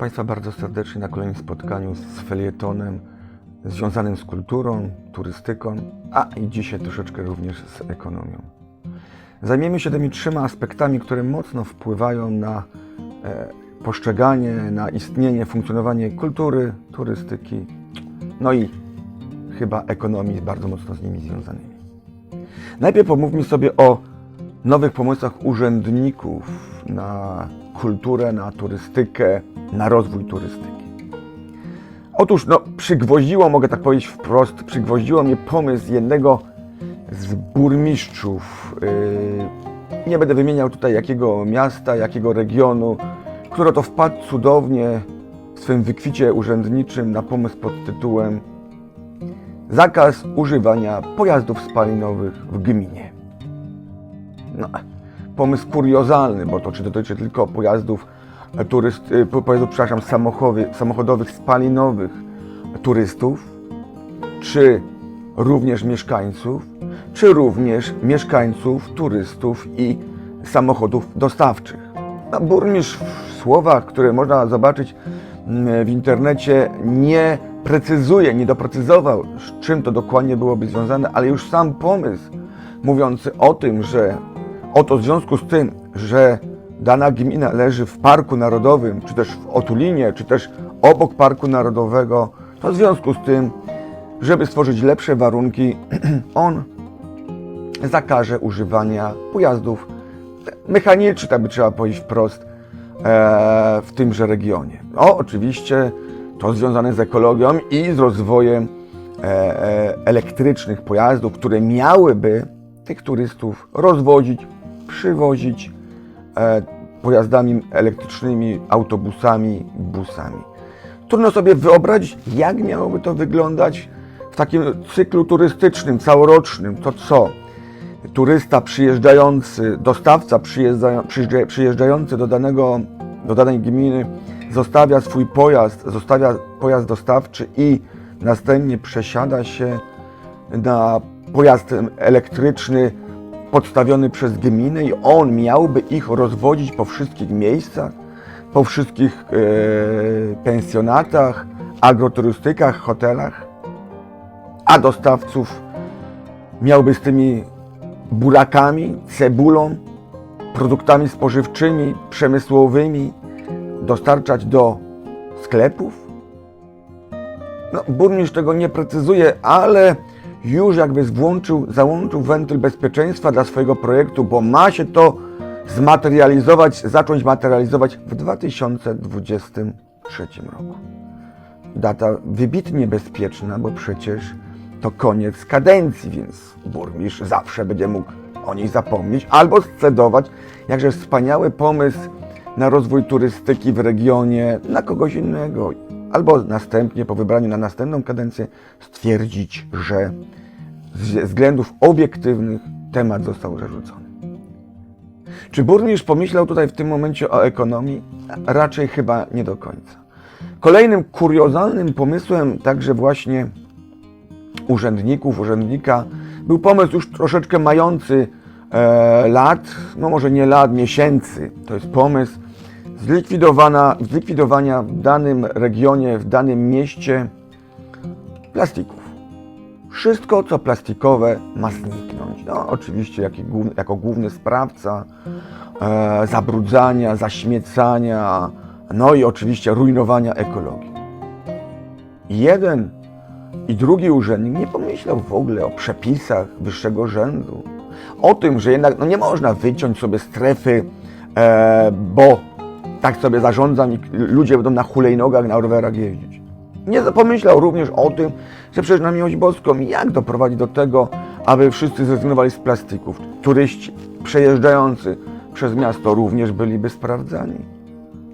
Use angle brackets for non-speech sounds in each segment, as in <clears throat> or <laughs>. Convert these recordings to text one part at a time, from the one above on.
Państwa bardzo serdecznie na kolejnym spotkaniu z felietonem związanym z kulturą, turystyką, a i dzisiaj troszeczkę również z ekonomią. Zajmiemy się tymi trzema aspektami, które mocno wpływają na e, postrzeganie, na istnienie, funkcjonowanie kultury, turystyki, no i chyba ekonomii bardzo mocno z nimi związanymi. Najpierw pomówmy sobie o nowych pomysłach urzędników na kulturę, na turystykę, na rozwój turystyki. Otóż, no, przygwoździło, mogę tak powiedzieć wprost, przygwoździło mnie pomysł jednego z burmistrzów. Yy, nie będę wymieniał tutaj jakiego miasta, jakiego regionu, który to wpadł cudownie w swym wykwicie urzędniczym na pomysł pod tytułem Zakaz używania pojazdów spalinowych w gminie. No, pomysł kuriozalny, bo to czy dotyczy tylko pojazdów turyst, e, po- pojazdów, przepraszam, samochodowych, samochodowych spalinowych turystów, czy również mieszkańców, czy również mieszkańców, turystów i samochodów dostawczych. No, burmistrz w słowach, które można zobaczyć mm, w internecie, nie precyzuje, nie doprecyzował, z czym to dokładnie byłoby związane, ale już sam pomysł mówiący o tym, że oto w związku z tym, że dana gmina leży w Parku Narodowym, czy też w Otulinie, czy też obok Parku Narodowego, to w związku z tym, żeby stworzyć lepsze warunki, <clears throat> on zakaże używania pojazdów mechanicznych, tak by trzeba powiedzieć wprost, e, w tymże regionie. No, oczywiście to związane z ekologią i z rozwojem e, e, elektrycznych pojazdów, które miałyby tych turystów rozwozić, przywozić e, pojazdami elektrycznymi, autobusami, busami. Trudno sobie wyobrazić, jak miałoby to wyglądać w takim cyklu turystycznym, całorocznym. To co? Turysta przyjeżdżający, dostawca przyjeżdża, przyjeżdża- przyjeżdżający do, danego, do danej gminy zostawia swój pojazd, zostawia pojazd dostawczy i następnie przesiada się na pojazd elektryczny podstawiony przez gminę i on miałby ich rozwozić po wszystkich miejscach, po wszystkich e, pensjonatach, agroturystykach, hotelach, a dostawców miałby z tymi burakami, cebulą, produktami spożywczymi, przemysłowymi dostarczać do sklepów? No, burmistrz tego nie precyzuje, ale już jakby włączył, załączył wentyl bezpieczeństwa dla swojego projektu, bo ma się to zmaterializować, zacząć materializować w 2023 roku. Data wybitnie bezpieczna, bo przecież to koniec kadencji, więc burmistrz zawsze będzie mógł o niej zapomnieć albo scedować jakże wspaniały pomysł na rozwój turystyki w regionie na kogoś innego, albo następnie po wybraniu na następną kadencję stwierdzić, że ze względów obiektywnych temat został zarzucony. Czy burmistrz pomyślał tutaj w tym momencie o ekonomii? Raczej chyba nie do końca. Kolejnym kuriozalnym pomysłem, także właśnie urzędników, urzędnika, był pomysł już troszeczkę mający e, lat, no może nie lat, miesięcy. To jest pomysł zlikwidowana, zlikwidowania w danym regionie, w danym mieście plastików. Wszystko, co plastikowe, ma zniknąć. No, oczywiście główny, jako główny sprawca e, zabrudzania, zaśmiecania, no i oczywiście rujnowania ekologii. Jeden i drugi urzędnik nie pomyślał w ogóle o przepisach wyższego rzędu. O tym, że jednak no nie można wyciąć sobie strefy, e, bo tak sobie zarządzam i ludzie będą na hulejnogach, na rowerach jeździć. Nie pomyślał również o tym, że przecież na miłość boską jak doprowadzić do tego, aby wszyscy zrezygnowali z plastików. Turyści przejeżdżający przez miasto również byliby sprawdzani.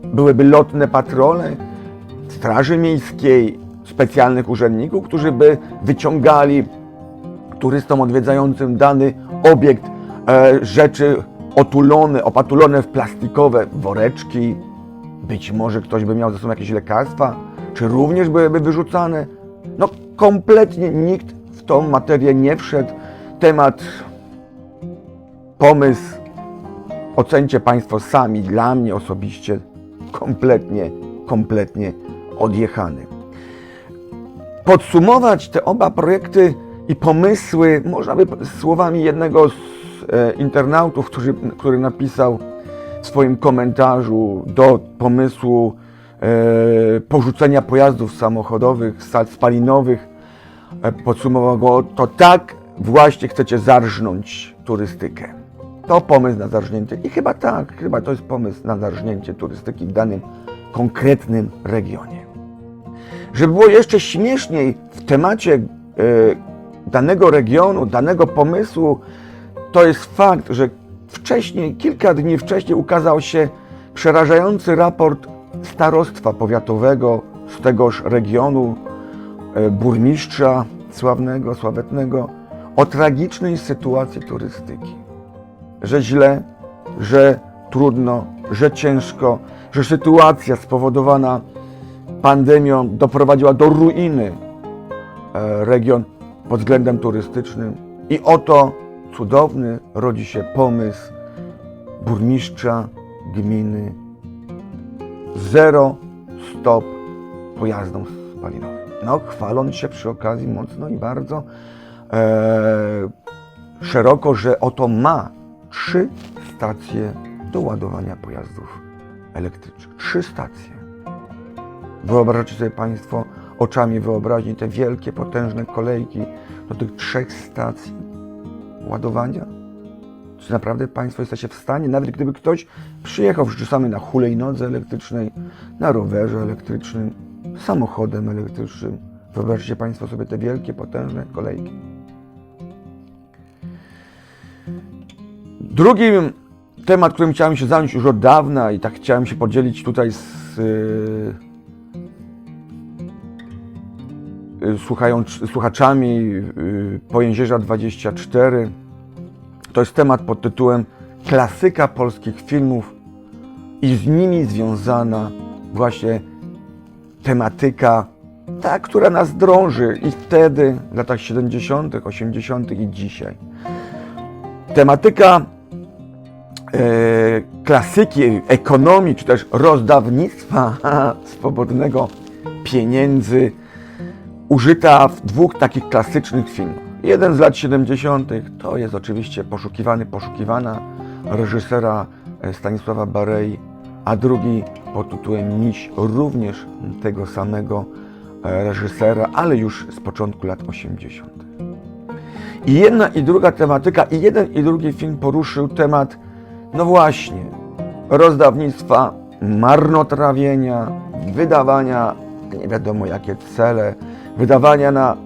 Byłyby lotne patrole Straży Miejskiej, specjalnych urzędników, którzy by wyciągali turystom odwiedzającym dany obiekt e, rzeczy otulone, opatulone w plastikowe woreczki. Być może ktoś by miał ze sobą jakieś lekarstwa, czy również byłyby wyrzucane. No kompletnie nikt w tą materię nie wszedł. Temat, pomysł ocencie Państwo sami. Dla mnie osobiście kompletnie kompletnie odjechany. Podsumować te oba projekty i pomysły można by słowami jednego z internautów, który, który napisał w swoim komentarzu do pomysłu e, porzucenia pojazdów samochodowych, spalinowych. E, podsumował go, to tak właśnie chcecie zarżnąć turystykę. To pomysł na zarżnięcie. I chyba tak, chyba to jest pomysł na zarżnięcie turystyki w danym konkretnym regionie. Żeby było jeszcze śmieszniej w temacie e, danego regionu, danego pomysłu, to jest fakt, że wcześniej, kilka dni wcześniej ukazał się przerażający raport starostwa powiatowego z tegoż regionu, e, burmistrza sławnego, sławetnego, o tragicznej sytuacji turystyki. Że źle, że trudno, że ciężko, że sytuacja spowodowana pandemią doprowadziła do ruiny e, region pod względem turystycznym. I oto cudowny rodzi się pomysł burmistrza gminy zero stop pojazdom spalinowym. No, chwaląc się przy okazji mocno i bardzo e, szeroko, że oto ma trzy stacje do ładowania pojazdów elektrycznych. Trzy stacje. Wyobrażacie sobie Państwo oczami wyobraźni te wielkie, potężne kolejki do tych trzech stacji ładowania? Czy naprawdę Państwo jesteście w stanie, nawet gdyby ktoś przyjechał czasami na hulejnodze elektrycznej, na rowerze elektrycznym, samochodem elektrycznym, wyobraźcie Państwo sobie te wielkie, potężne kolejki? Drugim temat, którym chciałem się zająć już od dawna i tak chciałem się podzielić tutaj z słuchają, słuchaczami yy, Pojęzierza 24. To jest temat pod tytułem Klasyka polskich filmów i z nimi związana właśnie tematyka, ta, która nas drąży i wtedy, w latach 70., 80. i dzisiaj. Tematyka e, klasyki ekonomii, czy też rozdawnictwa <laughs> swobodnego pieniędzy użyta w dwóch takich klasycznych filmach. Jeden z lat 70. to jest oczywiście Poszukiwany, Poszukiwana reżysera e, Stanisława Barei, a drugi pod tytułem Miś, również tego samego e, reżysera, ale już z początku lat 80. I jedna i druga tematyka, i jeden i drugi film poruszył temat, no właśnie, rozdawnictwa, marnotrawienia, wydawania, nie wiadomo jakie cele, wydawania na,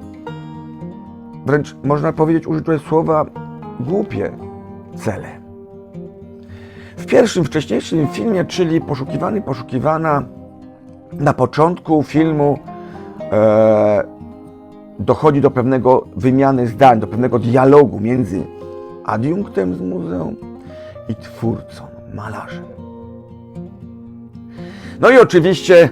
wręcz można powiedzieć, użyte słowa, głupie cele. W pierwszym, wcześniejszym filmie, czyli Poszukiwany, Poszukiwana, na początku filmu e, dochodzi do pewnego wymiany zdań, do pewnego dialogu między adiunktem z muzeum i twórcą, malarzem. No i oczywiście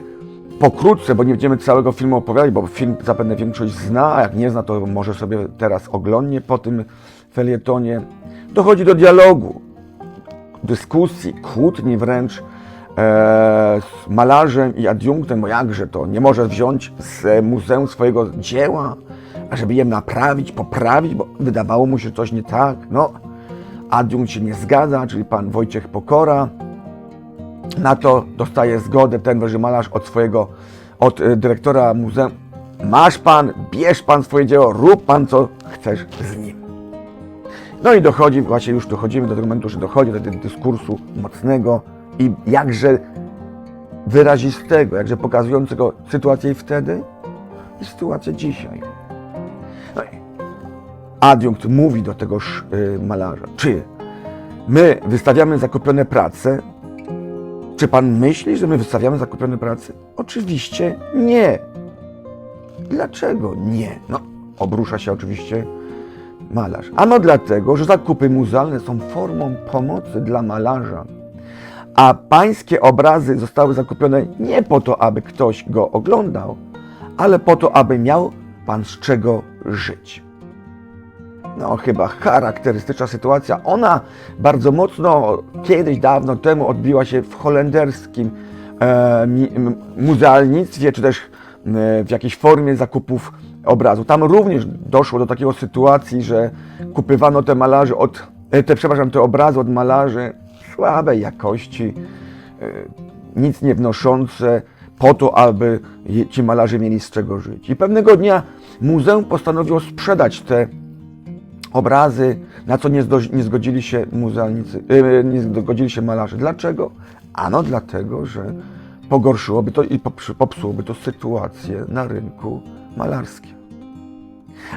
pokrótce, bo nie będziemy całego filmu opowiadać, bo film zapewne większość zna, a jak nie zna, to może sobie teraz oglądnie po tym felietonie. Dochodzi do dialogu, dyskusji, kłótni wręcz e, z malarzem i adiunktem, bo jakże to, nie może wziąć z muzeum swojego dzieła, ażeby je naprawić, poprawić, bo wydawało mu się coś nie tak. No, adiunkt się nie zgadza, czyli pan Wojciech Pokora. Na to dostaje zgodę tenże malarz od swojego, od e, dyrektora muzeum. Masz pan, bierz pan swoje dzieło, rób pan co chcesz z nim. No i dochodzi, właśnie już dochodzimy do tego momentu, że dochodzi do tego dyskursu mocnego i jakże wyrazistego, jakże pokazującego sytuację wtedy i sytuację dzisiaj. No i adiunkt mówi do tegoż y, malarza, czy my wystawiamy zakupione prace, czy pan myśli, że my wystawiamy zakupione prace? Oczywiście nie. Dlaczego nie? No, obrusza się oczywiście malarz. Ano dlatego, że zakupy muzealne są formą pomocy dla malarza, a pańskie obrazy zostały zakupione nie po to, aby ktoś go oglądał, ale po to, aby miał pan z czego żyć. No, chyba charakterystyczna sytuacja. Ona bardzo mocno kiedyś, dawno temu odbiła się w holenderskim e, muzealnictwie, czy też e, w jakiejś formie zakupów obrazu. Tam również doszło do takiego sytuacji, że kupywano te malarzy od, e, te, przepraszam, te obrazy od malarzy słabej jakości, e, nic nie wnoszące, po to, aby ci malarze mieli z czego żyć. I pewnego dnia muzeum postanowiło sprzedać te obrazy, na co nie, nie zgodzili się muzealnicy, yy, nie zgodzili się malarze. Dlaczego? Ano dlatego, że pogorszyłoby to i popsułoby to sytuację na rynku malarskim.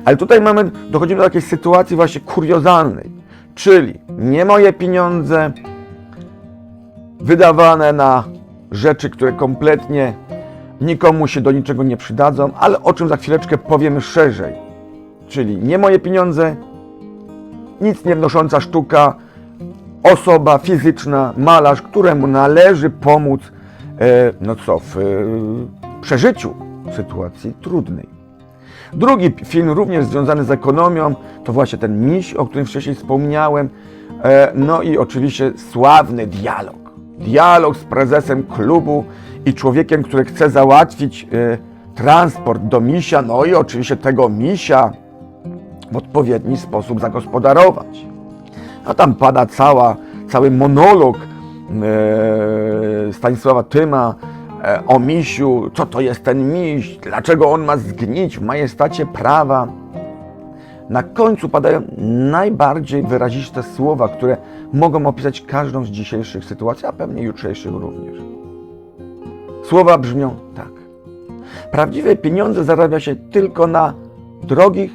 Ale tutaj mamy, dochodzimy do takiej sytuacji właśnie kuriozalnej, czyli nie moje pieniądze wydawane na rzeczy, które kompletnie nikomu się do niczego nie przydadzą, ale o czym za chwileczkę powiemy szerzej. Czyli nie moje pieniądze, nic nie wnosząca sztuka, osoba fizyczna, malarz, któremu należy pomóc, e, no co, w e, przeżyciu sytuacji trudnej. Drugi film, również związany z ekonomią, to właśnie ten miś, o którym wcześniej wspomniałem. E, No i oczywiście sławny dialog. Dialog z prezesem klubu i człowiekiem, który chce załatwić transport do misia, no i oczywiście tego misia w odpowiedni sposób zagospodarować. A tam pada cała, cały monolog e, Stanisława Tyma e, o misiu, co to jest ten miś, dlaczego on ma zgnić w majestacie prawa. Na końcu padają najbardziej wyraziste słowa, które mogą opisać każdą z dzisiejszych sytuacji, a pewnie jutrzejszych również. Słowa brzmią tak. Prawdziwe pieniądze zarabia się tylko na drogich,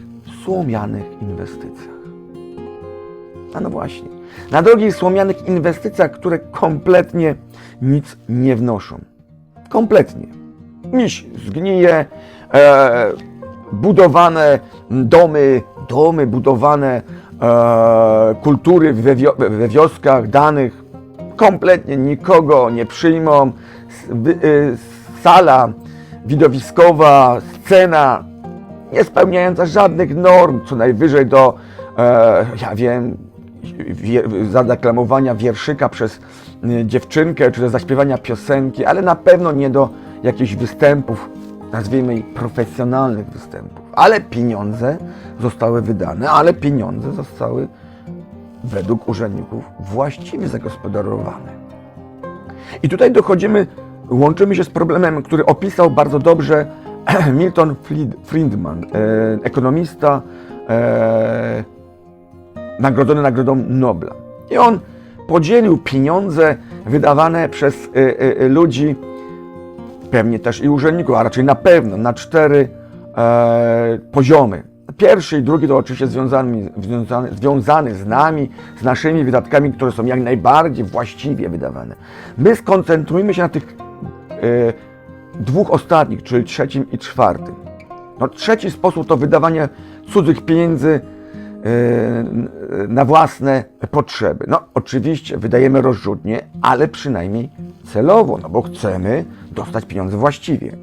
słomianych inwestycjach. A no właśnie. Na drogich, słomianych inwestycjach, które kompletnie nic nie wnoszą. Kompletnie. Miś zgnije, e, budowane domy, domy budowane, e, kultury we, wio, we wioskach danych kompletnie nikogo nie przyjmą. S- y, Sala widowiskowa, scena nie spełniająca żadnych norm, co najwyżej do, e, ja wiem, wie, zadeklamowania wierszyka przez y, dziewczynkę, czy do zaśpiewania piosenki, ale na pewno nie do jakichś występów, nazwijmy ich profesjonalnych występów. Ale pieniądze zostały wydane, ale pieniądze zostały według urzędników właściwie zagospodarowane. I tutaj dochodzimy, łączymy się z problemem, który opisał bardzo dobrze <clears throat> Milton Fried- Friedman, e, ekonomista e, nagrodzony Nagrodą Nobla. I on podzielił pieniądze wydawane przez e, ludzi, pewnie też i urzędników, a raczej na pewno, na cztery poziomy. Pierwszy i drugi to oczywiście związany, związany, związany z nami, z naszymi wydatkami, które są jak najbardziej właściwie wydawane. My skoncentrujmy się na tych dwóch ostatnich, czyli trzecim i czwartym. No, trzeci sposób to wydawanie cudzych pieniędzy e, na własne potrzeby. No, oczywiście wydajemy rozrzutnie, ale przynajmniej celowo, no bo chcemy dostać pieniądze właściwie.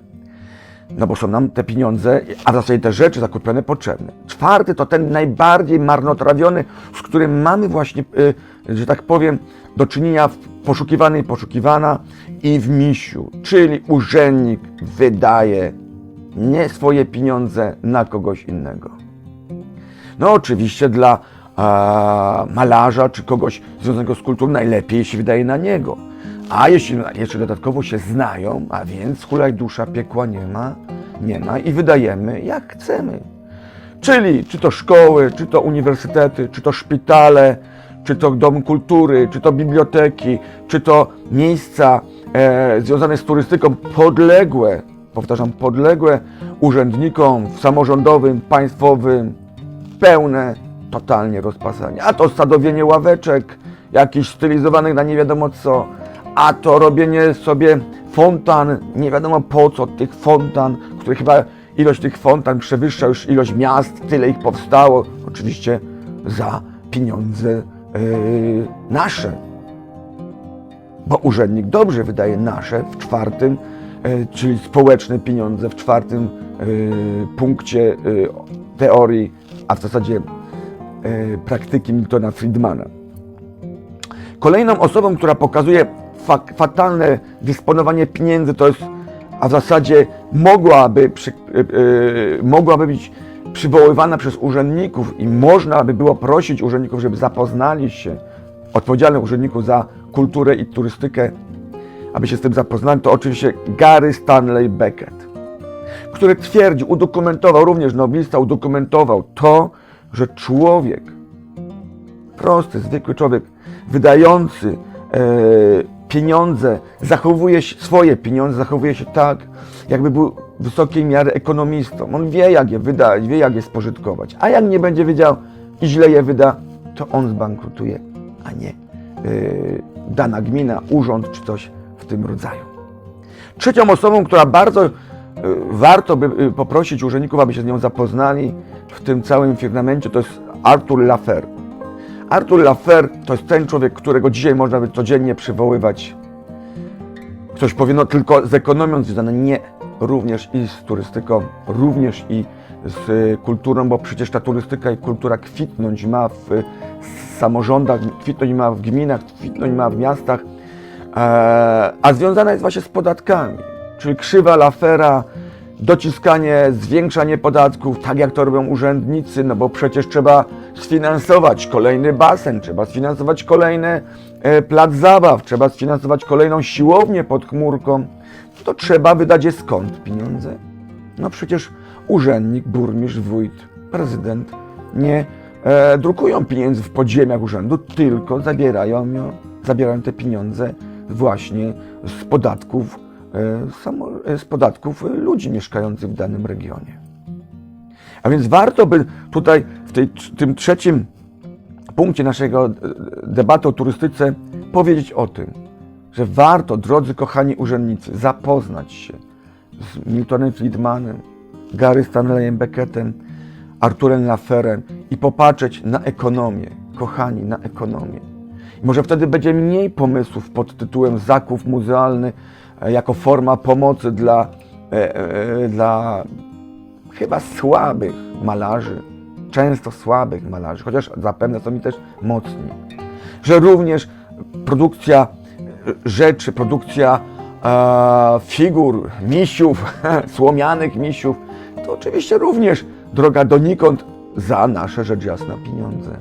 No bo są nam te pieniądze, a w zasadzie te rzeczy zakupione potrzebne. Czwarty to ten najbardziej marnotrawiony, z którym mamy właśnie, y, że tak powiem, do czynienia w poszukiwany i poszukiwana i w misiu. Czyli urzędnik wydaje nie swoje pieniądze na kogoś innego. No oczywiście dla e, malarza czy kogoś związanego z kulturą najlepiej się wydaje na niego. A jeśli jeszcze dodatkowo się znają, a więc hulaj dusza piekła nie ma, nie ma i wydajemy jak chcemy. Czyli czy to szkoły, czy to uniwersytety, czy to szpitale, czy to dom kultury, czy to biblioteki, czy to miejsca e, związane z turystyką podległe, powtarzam, podległe urzędnikom samorządowym, państwowym, pełne totalnie rozpasanie. A to sadowienie ławeczek, jakichś stylizowanych na nie wiadomo co, a to robienie sobie fontan, nie wiadomo po co tych fontan, które chyba ilość tych fontan przewyższa już ilość miast, tyle ich powstało, oczywiście za pieniądze yy, nasze. Bo urzędnik dobrze wydaje nasze w czwartym, yy, czyli społeczne pieniądze w czwartym yy, punkcie teorii, a w zasadzie praktyki Miltona Friedmana. Kolejną osobą, która pokazuje fa fatalne dysponowanie pieniędzy to jest, a w zasadzie mogłaby, mogłaby być przywoływana przez urzędników i można by było prosić urzędników, żeby zapoznali się, odpowiedzialnych urzędników za kulturę i turystykę, aby się z tym zapoznali, to oczywiście Gary Stanley Beckett, który twierdził, udokumentował, również noblista udokumentował to, że człowiek, prosty, zwykły człowiek, wydający e, pieniądze, zachowuje się, swoje pieniądze, zachowuje się tak, jakby był wysokiej miary ekonomistą. On wie, jak je wydać, wie, jak je spożytkować. A jak nie będzie wiedział i źle je wyda, to on zbankrutuje, a nie e, dana gmina, urząd czy coś w tym rodzaju. Trzecią osobą, która bardzo e, warto by e, poprosić urzędników, aby się z nią zapoznali w tym całym firmamencie, to jest Arthur Laffer. Arthur Laffer to jest ten człowiek, którego dzisiaj można by codziennie przywoływać. Ktoś powie, no tylko z ekonomią związane. Nie, również i z turystyką, również i z kulturą, bo przecież ta turystyka i kultura kwitnąć ma w samorządach, kwitnąć ma w gminach, kwitnąć ma w miastach, e, a związana jest właśnie z podatkami, czyli krzywa Laffera, dociskanie, zwiększanie podatków, tak jak to robią urzędnicy, no bo przecież trzeba sfinansować kolejny basen, trzeba sfinansować kolejny e, plac zabaw, trzeba sfinansować kolejną siłownię pod chmurką, to trzeba wydać je skąd pieniądze? No przecież urzędnik, burmistrz, wójt, prezydent nie e, drukują pieniędzy w podziemiach urzędu, tylko zabierają, ją, zabierają te pieniądze właśnie z podatków, e, samo, e, z podatków ludzi mieszkających w danym regionie. A więc warto by tutaj w tej, tym trzecim punkcie naszego e, debaty o turystyce powiedzieć o tym, że warto, drodzy kochani urzędnicy, zapoznać się z Miltonem Friedmanem, Gary Stanleyem Beckettem, Arturem Lafferem i popatrzeć na ekonomię. Kochani, na ekonomię. Może wtedy będzie mniej pomysłów pod tytułem zakup muzealny e, jako forma pomocy dla, e, e, dla chyba słabych malarzy, często słabych malarzy, chociaż zapewne są mi też mocni. Że również produkcja rzeczy, produkcja e, figur, misiów, <laughs> słomianych misiów, to oczywiście również droga donikąd za nasze rzecz jasna pieniądze.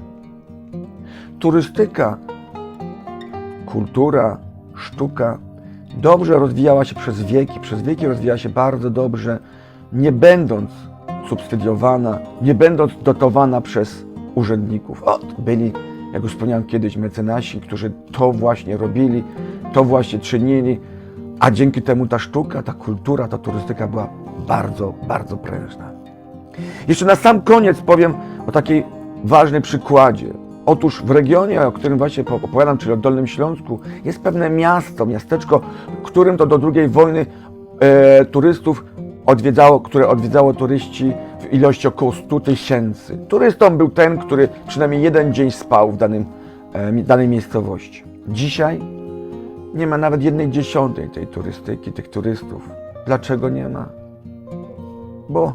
Turystyka, kultura, sztuka dobrze rozwijała się przez wieki, przez wieki rozwijała się bardzo dobrze, nie będąc subsydiowana, nie będąc dotowana przez urzędników. O, byli, jak już wspomniałem kiedyś, mecenasi, którzy to właśnie robili, to właśnie czynili, a dzięki temu ta sztuka, ta kultura, ta turystyka była bardzo, bardzo prężna. Jeszcze na sam koniec powiem o takiej ważnej przykładzie. Otóż w regionie, o którym właśnie opowiadam, czyli o Dolnym Śląsku, jest pewne miasto, miasteczko, którym to do II wojny e, turystów odwiedzało, które odwiedzało turyści w ilości około 100 tysięcy. Turystą był ten, który przynajmniej jeden dzień spał w danym, e, danej miejscowości. Dzisiaj nie ma nawet jednej dziesiątej tej turystyki, tych turystów. Dlaczego nie ma? Bo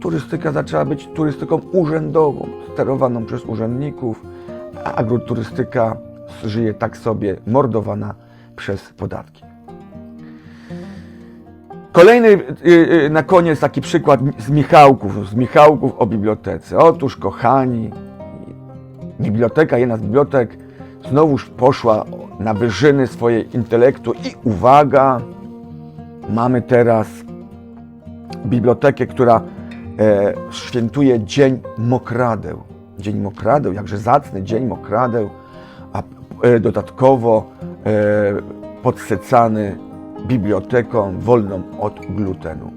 turystyka zaczęła być turystyką urzędową, sterowaną przez urzędników, a agroturystyka żyje tak sobie, mordowana przez podatki. Kolejny y, y, na koniec taki przykład z Michałków, z Michałków o bibliotece. Otóż, kochani, biblioteka, jedna z bibliotek, znowuż poszła na wyżyny swojej intelektu i uwaga, mamy teraz bibliotekę, która e, świętuje Dzień Mokradeł. Dzień Mokradeł, jakże zacny Dzień Mokradeł, a e, dodatkowo e, podsycany biblioteką wolną od glutenu.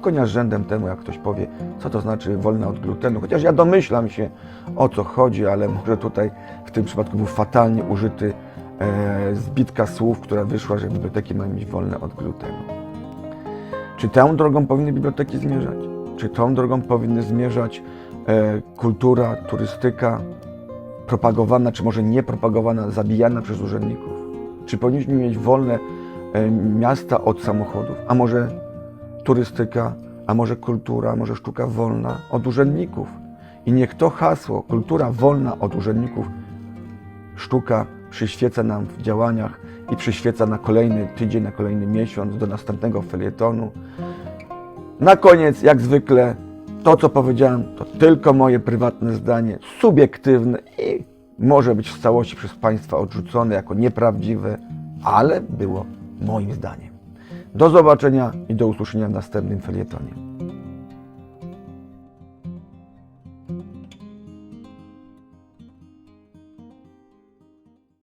Konia rzędem temu, jak ktoś powie, co to znaczy wolna od glutenu, chociaż ja domyślam się, o co chodzi, ale może tutaj w tym przypadku był fatalnie użyty e, zbitka słów, która wyszła, że biblioteki mają być wolne od glutenu. Czy tą drogą powinny biblioteki zmierzać? Czy tą drogą powinny zmierzać e, kultura, turystyka, propagowana, czy może nie propagowana, zabijana przez urzędników? Czy powinniśmy mieć wolne e, miasta od samochodów? A może turystyka, a może kultura, a może sztuka wolna od urzędników? I niech to hasło, kultura wolna od urzędników, sztuka przyświeca nam w działaniach i przyświeca na kolejny tydzień, na kolejny miesiąc do następnego felietonu. Na koniec, jak zwykle, to co powiedziałem, to tylko moje prywatne zdanie, subiektywne i może być w całości przez Państwa odrzucone jako nieprawdziwe, ale było moim zdaniem. Do zobaczenia i do usłyszenia w następnym felietonie.